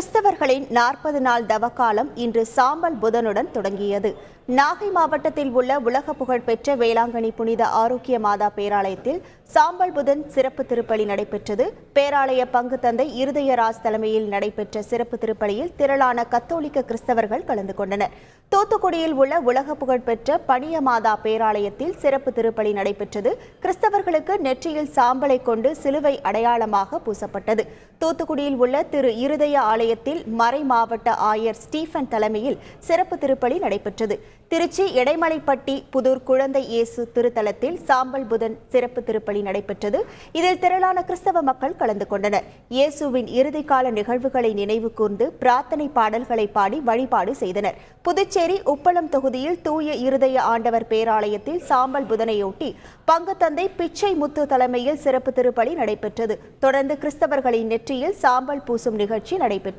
கிறிஸ்தவர்களின் நாற்பது நாள் தவக்காலம் இன்று சாம்பல் புதனுடன் தொடங்கியது. நாகை மாவட்டத்தில் உள்ள உலக புகழ்பெற்ற வேளாங்கண்ணி புனித ஆரோக்கிய மாதா பேராலயத்தில் சாம்பல் புதன் சிறப்பு திருப்பலி நடைபெற்றது. பேராலய பங்கு தந்தை இருதயராஜ் தலைமையில் நடைபெற்ற சிறப்பு திருப்பலியில் திரளான கத்தோலிக்க கிறிஸ்தவர்கள் கலந்து கொண்டனர். தூத்துக்குடியில் உள்ள உலக புகழ்பெற்ற பணிய மாதா பேராலயத்தில் சிறப்பு திருப்பலி நடைபெற்றது. கிறிஸ்தவர்களுக்கு நெற்றியில் சாம்பலை கொண்டு சிலுவை அடையாளமாக பூசப்பட்டது. தூத்துக்குடியில் உள்ள திரு இருதய ஆலய ஆலயத்தில் மறை மாவட்ட ஆயர் ஸ்டீஃபன் தலைமையில் சிறப்பு திருப்பலி நடைபெற்றது. திருச்சி எடைமலைப்பட்டி புதூர் குழந்தை இயேசு திருத்தலத்தில் சாம்பல் புதன் சிறப்பு திருப்பலி நடைபெற்றது. இதில் திரளான கிறிஸ்தவ மக்கள் கலந்து கொண்டனர். இயேசுவின் இறுதிக்கால நிகழ்வுகளை நினைவு கூர்ந்து பிரார்த்தனை பாடல்களை பாடி வழிபாடு செய்தனர். புதுச்சேரி உப்பளம் தொகுதியில் தூய இருதய ஆண்டவர் பேராலயத்தில் சாம்பல் புதனையொட்டி பங்குத்தந்தை பிச்சை முத்து தலைமையில் சிறப்பு திருப்பலி நடைபெற்றது. தொடர்ந்து கிறிஸ்தவர்களின் நெற்றியில் சாம்பல் பூசும் நிகழ்ச்சி நடைபெற்றது.